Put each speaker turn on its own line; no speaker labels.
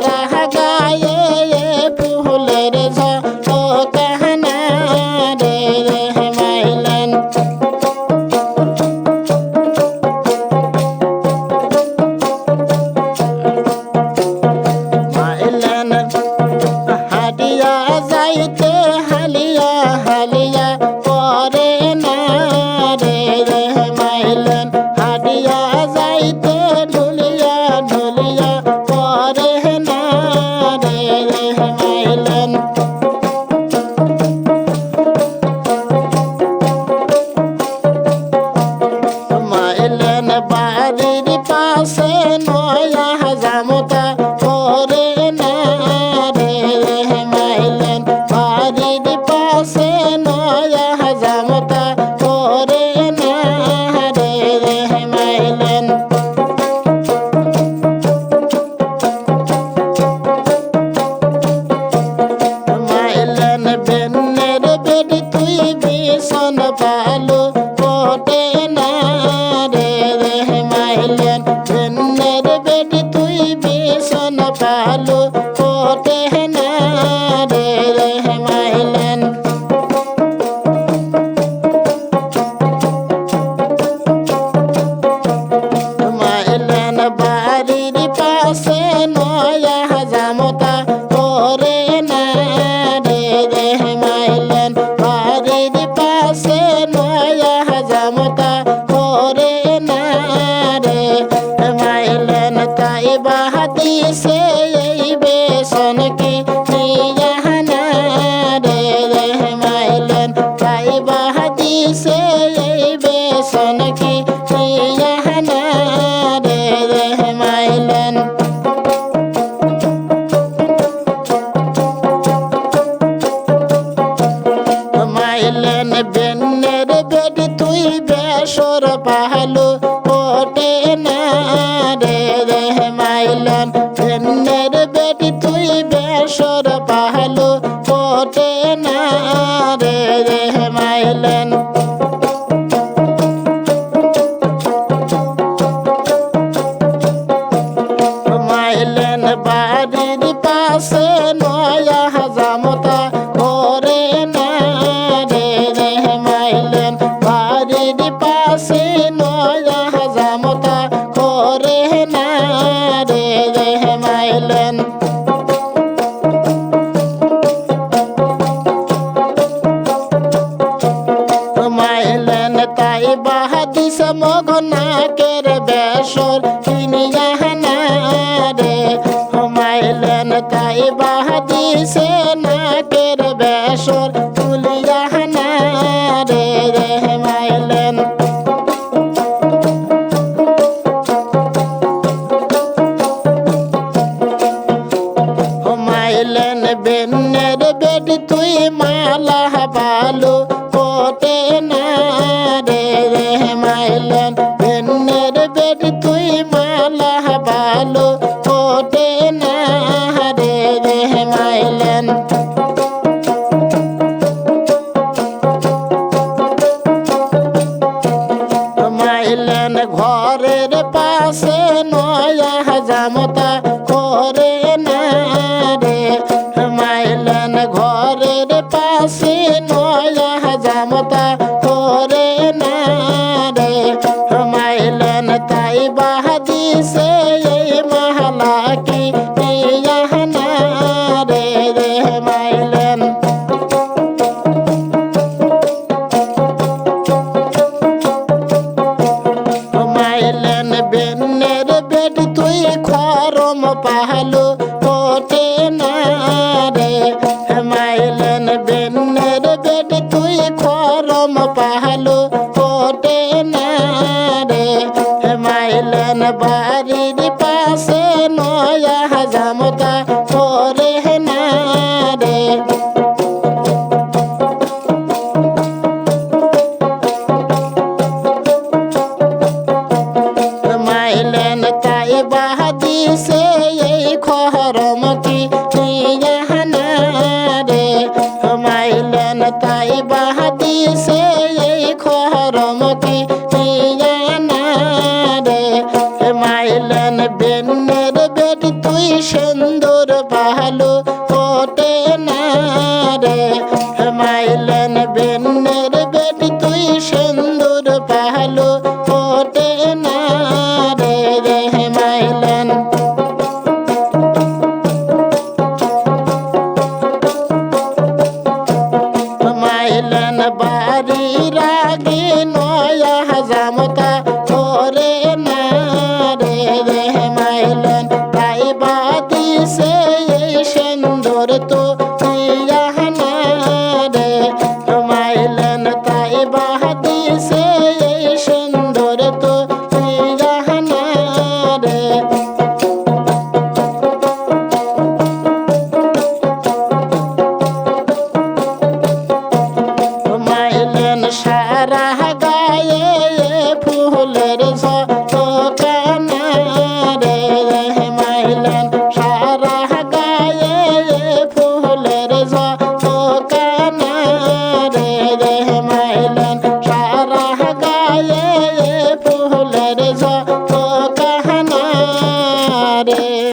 Baba. সুর পাহালু ওটে না রে দেহ মাইলাম বেটি তুই বেসর পাহালু ওটে না রে দেহ বেসর কিনিয়া হানারে হমাইলেন কাই বাহাদিসে নাকের বেসর তুলিয়া হানারে হেমাইলেন হমাইলেন বেন্নের বেড তুই মালা বালু। i ya hazamata হাজামতা করে না মাইলেন তাই বাহাতি সে এই খরমতি মাইলেন তাই বাহাদি সে এই মাইলেন